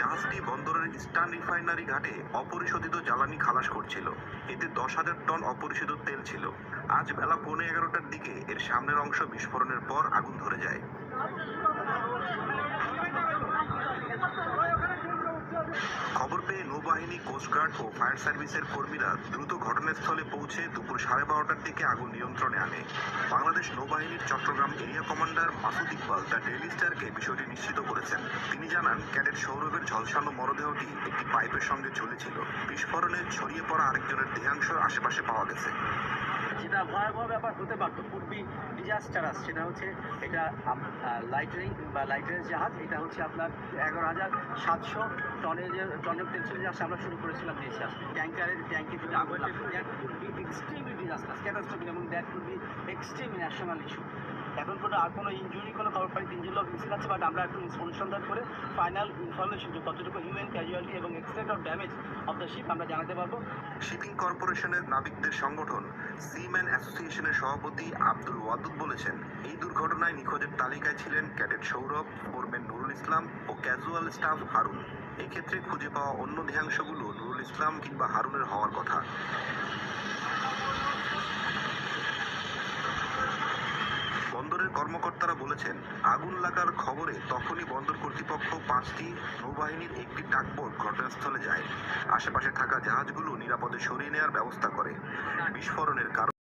জাহাজটি বন্দরের eastern refinery ঘাটে অপরিশোধিত জ্বালানি খালাস করছিল। এতে দশ হাজার টন অপরিশোধিত তেল ছিল। আজ বেলা পৌনে এগারোটার দিকে এর সামনের অংশ বিস্ফোরণের পর আগুন ধরে যায় খবর পেয়ে নৌবাহিনী কোস্টগার্ড ও ফায়ার সার্ভিসের কর্মীরা দ্রুত ঘটনাস্থলে পৌঁছে দুপুর সাড়ে বারোটার দিকে আগুন নিয়ন্ত্রণে আনে। বাংলাদেশ নৌবাহিনীর Chattogram area commander Masud Iqbal the daily স্টারকে বিষয়টি নিশ্চিত করেছেন। তিনি জানান, ক্যাডেট সৌরভের ঝলসানো মরদেহটি একটি পাইপের সঙ্গে ঝুলেছিল। বিস্ফোরণে ছড়িয়ে পড়া আরেকজনের দেহাংশ আশেপাশে পাওয়া গেছে। যেটা ভয়াবহ ব্যাপার হতে পারতো পূর্বী ডিজাস্টারাস সেটা হচ্ছে, এটা লাইটারিং বা লাইটারের জাহাজ। এটা হচ্ছে আপনার এগারো হাজার সাতশো টনের টনের পেন্সিল জাহাজ আমরা শুরু করেছিলাম দেশে ট্যাঙ্কারের ট্যাঙ্কে যদি আগুন এক্সট্রিমলি ডিজাস্টার ক্যাটাস্ট্রফিক এবং that could be extreme national issue এখন কোনো আর কোনো ইঞ্জুরি কোনো খবর পাই তিনজন লোক মিসিং আছে বাট আমরা একটু অনুসন্ধান করে ফাইনাল ইনফরমেশন যে কতটুকু হিউম্যান ক্যাজুয়ালিটি এবং extent of damage of the ship আমরা জানাতে পারব। শিপিং কর্পোরেশনের নাবিকদের সংগঠন সিম্যান অ্যাসোসিয়েশনের সভাপতি আব্দুল ওয়াদুদ বলেছেন, এই দুর্ঘটনায় নিখোঁজের তালিকায় ছিলেন ক্যাডেট সৌরভ, ফোরম্যান নুরুল ইসলাম ও ক্যাজুয়াল স্টাফ হারুন। এক্ষেত্রে খুঁজে পাওয়া অন্য দেহাংশগুলো নুরুল ইসলাম কিংবা হারুনের হওয়ার কথা। কর্মকর্তারা বলেছেন, আগুন লাগার খবরে তখনই বন্দর কর্তৃপক্ষ পাঁচটি নৌবাহিনীর একটি টাকবোট ঘটনাস্থলে যায়। আশেপাশে থাকা জাহাজগুলো নিরাপদে সরিয়ে নেওয়ার ব্যবস্থা করে। বিস্ফোরণের কারণ